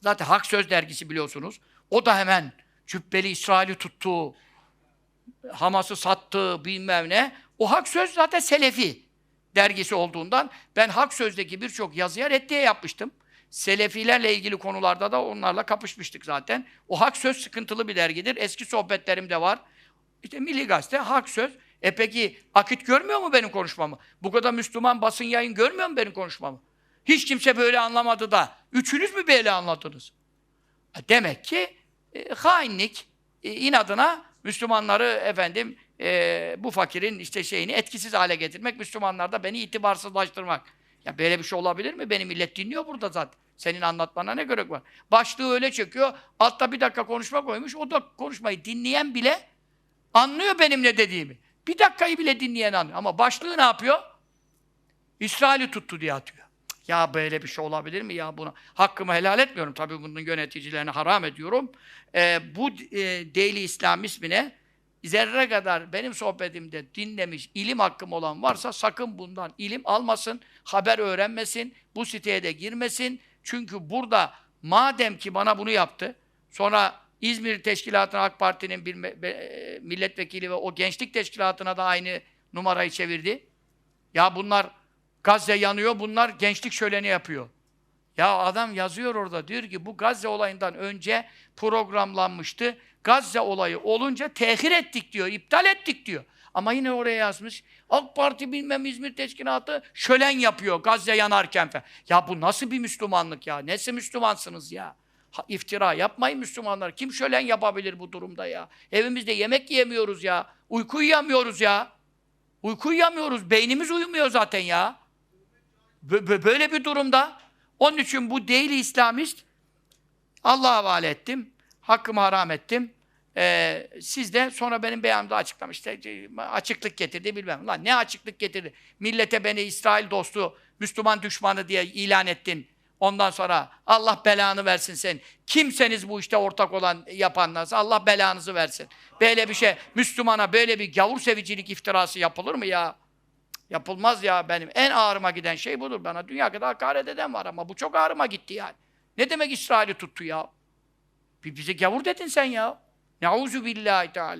Zaten Hak Söz dergisi biliyorsunuz. O da hemen Cübbeli İsrail'i tuttu. Hamas'ı sattı bilmem ne. O Hak Söz zaten Selefi dergisi olduğundan ben Hak Söz'deki birçok yazıya reddiye yapmıştım. Selefilerle ilgili konularda da onlarla kapışmıştık zaten. O Hak Söz sıkıntılı bir dergidir. Eski sohbetlerim de var. İşte Milli Gazete, Hak Söz. E peki akit görmüyor mu benim konuşmamı? Bu kadar Müslüman basın yayın görmüyor mu benim konuşmamı? Hiç kimse böyle anlamadı da üçünüz mü böyle anladınız? E Demek ki e, hainlik, e, inadına Müslümanları efendim e, bu fakirin işte şeyini etkisiz hale getirmek, Müslümanlarda beni itibarsızlaştırmak. Ya böyle bir şey olabilir mi? Beni millet dinliyor burada zaten. Senin anlatmana ne gerek var? Başlığı öyle çekiyor, altta bir dakika konuşma koymuş, o da konuşmayı dinleyen bile anlıyor benim ne dediğimi. Bir dakikayı bile dinleyen anlıyor. Ama başlığı ne yapıyor? İsrail'i tuttu diye atıyor. Ya böyle bir şey olabilir mi ya buna? Hakkımı helal etmiyorum. Tabii bunun yöneticilerine haram ediyorum. Ee, bu e, Daily İslam ismine zerre kadar benim sohbetimde dinlemiş, ilim hakkım olan varsa sakın bundan ilim almasın, haber öğrenmesin, bu siteye de girmesin. Çünkü burada madem ki bana bunu yaptı, sonra İzmir Teşkilatı'na AK Parti'nin bir e, milletvekili ve o gençlik teşkilatına da aynı numarayı çevirdi. Ya bunlar Gazze yanıyor, bunlar gençlik şöleni yapıyor. Ya adam yazıyor orada diyor ki bu Gazze olayından önce programlanmıştı. Gazze olayı olunca tehir ettik diyor, iptal ettik diyor. Ama yine oraya yazmış. AK Parti bilmem İzmir Teşkilatı şölen yapıyor Gazze yanarken falan. Ya bu nasıl bir Müslümanlık ya? Nesi Müslümansınız ya? Ha, iftira yapmayın Müslümanlar. Kim şölen yapabilir bu durumda ya? Evimizde yemek yiyemiyoruz ya. Uyku uyuyamıyoruz ya. Uyku uyuyamıyoruz. Beynimiz uyumuyor zaten ya. Bö- bö- Böyle bir durumda. Onun için bu değil İslamist. Allah'a havale ettim. Hakkımı haram ettim. Ee, siz de sonra benim beyanımda açıklamış. Açıklık getirdi bilmem. Lan ne açıklık getirdi? Millete beni İsrail dostu, Müslüman düşmanı diye ilan ettin. Ondan sonra Allah belanı versin sen. Kimseniz bu işte ortak olan yapanlarsa Allah belanızı versin. Böyle bir şey Müslümana böyle bir gavur sevicilik iftirası yapılır mı ya? Yapılmaz ya benim. En ağrıma giden şey budur. Bana dünya kadar hakaret eden var ama bu çok ağrıma gitti yani. Ne demek İsrail'i tuttu ya? Bir bize gavur dedin sen ya. Neuzu billahi teala.